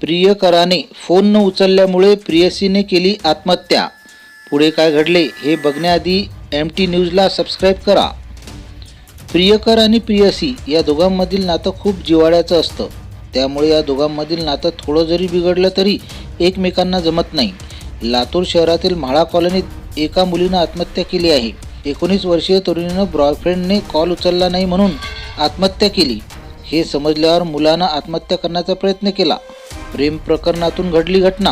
प्रियकराने phone न उचलल्यामुळे प्रियसीने केली आत्महत्या. पुढे काय घडले हे बघण्याआधी एम टी न्यूजला सबस्क्राईब करा. प्रियकर आणि प्रियसी या दोघांमधील नातं खूप जिव्हाळ्याचं असतं. त्यामुळे या दोघांमधील नातं थोडं जरी बिघडलं तरी एकमेकांना जमत नाही. लातूर शहरातील म्हाळा कॉलनीत एका मुलीनं आत्महत्या केली आहे. एकोणीस वर्षीय तरुणीनं बॉयफ्रेंडने कॉल उचलला नाही म्हणून आत्महत्या केली. हे समजल्यावर मुलानं आत्महत्या करण्याचा प्रयत्न केला. प्रेम प्रकरणातून घडली घटना.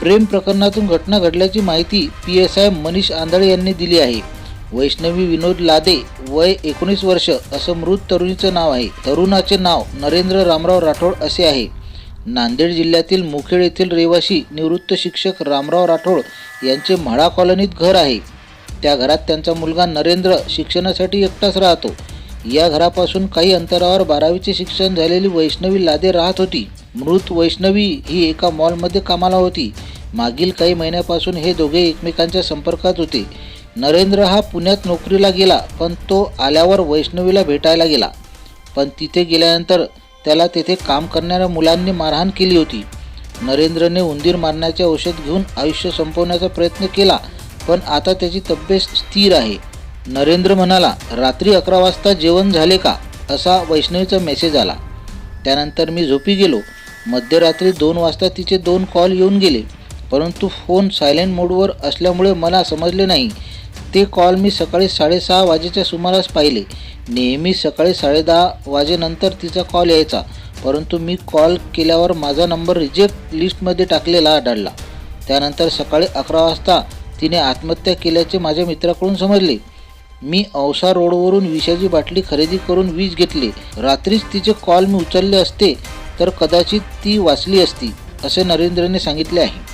प्रेम प्रकरणातून घटना घडल्याची माहिती P S I Manish Andhale यांनी दिली आहे. वैष्णवी विनोद लादे वय एकोणीस वर्ष असं मृत तरुणीचं नाव आहे. तरुणाचे नाव नरेंद्र रामराव राठोड असे आहे. नांदेड जिल्ह्यातील मुखेड येथील रहिवासी निवृत्त शिक्षक रामराव राठोड यांचे म्हाळा कॉलनीत घर आहे. त्या घरात त्यांचा मुलगा नरेंद्र शिक्षणासाठी एकटाच राहतो. या घरापासून काही अंतरावर बारावीचे शिक्षण झालेली वैष्णवी लादे राहत होती. मृत वैष्णवी ही एका मॉलमध्ये कामाला होती. मागील काही महिन्यापासून हे दोघे एकमेकांच्या संपर्कात होते. नरेंद्र हा पुण्यात नोकरीला गेला पण तो आल्यावर वैष्णवीला भेटायला गेला. पण तिथे गेल्यानंतर त्याला तेथे काम करणाऱ्या मुलांनी मारहाण केली होती. नरेंद्रने उंदीर मारण्याचे औषध घेऊन आयुष्य संपवण्याचा प्रयत्न केला पण आता त्याची तब्येत स्थिर आहे. नरेंद्र म्हणाला रात्री अकरा वाजता जेवण झाले का? असा वैष्णवीचा मेसेज आला. त्यानंतर मी झोपी गेलो. मध्यरात्री दोन वाजता तिचे दोन कॉल येऊन गेले. परंतु फोन सायलेंट मोडवर असल्यामुळे मला समजले नाही. ते कॉल मी सकाळी साडेसहा वाजेच्या सुमारास पाहिले. नेहमी सकाळी साडेदहा वाजेनंतर तिचा कॉल यायचा. परंतु मी कॉल केल्यावर माझा नंबर रिजेक्ट लिस्टमध्ये टाकलेला आढळला. त्यानंतर सकाळी अकरा वाजता तिने आत्महत्या केल्याचे माझ्या मित्राकडून समजले. मी औसा रोडवरून विषाची बाटली खरेदी करून वीज घेतली. रात्रीच तिचे कॉल मी उचलले असते तर कदाचित ती वाचली असती असे नरेंद्रने सांगितले आहे.